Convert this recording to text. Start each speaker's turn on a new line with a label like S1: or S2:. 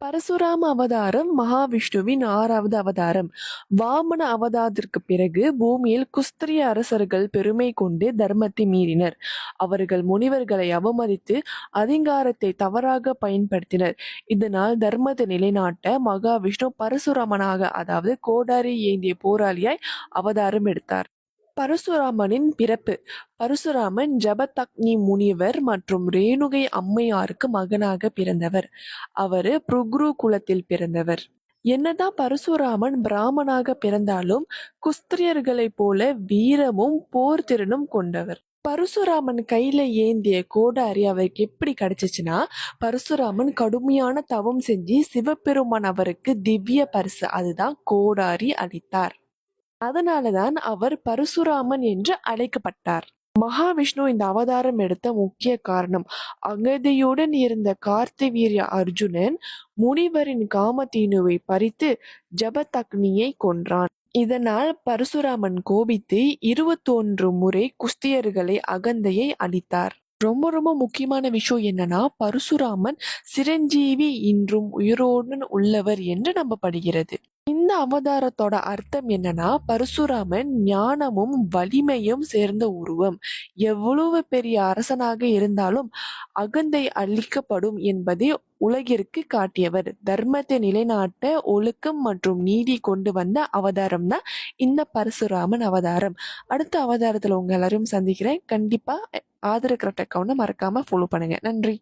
S1: பரசுராம அவதாரம் மகாவிஷ்ணுவின் ஆறாவது அவதாரம். வாமன அவதாரத்திற்கு பிறகு பூமியில் குஸ்திரிய அரசர்கள் பெருமை கொண்டு தர்மத்தை மீறினர். அவர்கள் முனிவர்களை அவமதித்து அதிகாரத்தை தவறாக பயன்படுத்தினர். இதனால் தர்மத்தை நிலைநாட்ட மகாவிஷ்ணு பரசுராமனாக அதாவது கோடாரி ஏந்திய போராளியாய் அவதாரம் எடுத்தார். பரசுராமனின் பிறப்பு. பரசுராமன் ஜபதக்னி முனிவர் மற்றும் ரேணுகை அம்மையாருக்கு மகனாக பிறந்தவர். அவர் புருக்ரு குலத்தில் பிறந்தவர். என்னதான் பரசுராமன் பிராமணாக பிறந்தாலும் குஸ்திரியர்களைப் போல வீரமும் போர் திறனும் கொண்டவர். பரசுராமன் கையில ஏந்திய கோடாரி அவருக்கு எப்படி கிடைச்சிச்சுன்னா பரசுராமன் கடுமையான தவம் செஞ்சு சிவபெருமான் அவருக்கு திவ்ய பரிசு அதுதான் கோடாரி அளித்தார். அதனாலதான் அவர் பரசுராமன் என்று அழைக்கப்பட்டார். மகாவிஷ்ணு இந்த அவதாரம் எடுத்த முக்கிய காரணம் அகதியுடன் இருந்த கார்த்திவீரிய அர்ஜுனன் முனிவரின் காமதேனுவை பறித்து ஜபதக்னியை கொன்றான். இதனால் பரசுராமன் கோபித்து இருபத்தொன்று முறை குஸ்தியர்களை அகந்தையை அளித்தார் ரொம்ப ரொம்ப முக்கியமான விஷயம் என்னன்னா பரசுராமன் சிரஞ்சீவி இன்றும் உயிரோடு உள்ளவர் என்று நம்பப்படுகிறது. இந்த அவதாரத்தோட அர்த்தம் என்னன்னா பரசுராமன் ஞானமும் வலிமையும் சேர்ந்த உருவம். எவ்வளவு பெரிய அரசனாக இருந்தாலும் அகந்தை அளிக்கப்படும் என்பதை உலகிற்கு காட்டியவர். தர்மத்தை நிலைநாட்ட ஒழுக்கம் மற்றும் நீதி கொண்டு வந்த அவதாரம் தான் இந்த பரசுராமன் அவதாரம். அடுத்த அவதாரத்தில் உங்க எல்லாரையும் சந்திக்கிறேன். கண்டிப்பா ஆதர கிராஃப்ட் அக்கௌண்ட்டை மறக்காம ஃபாலோ பண்ணுங்க. நன்றி.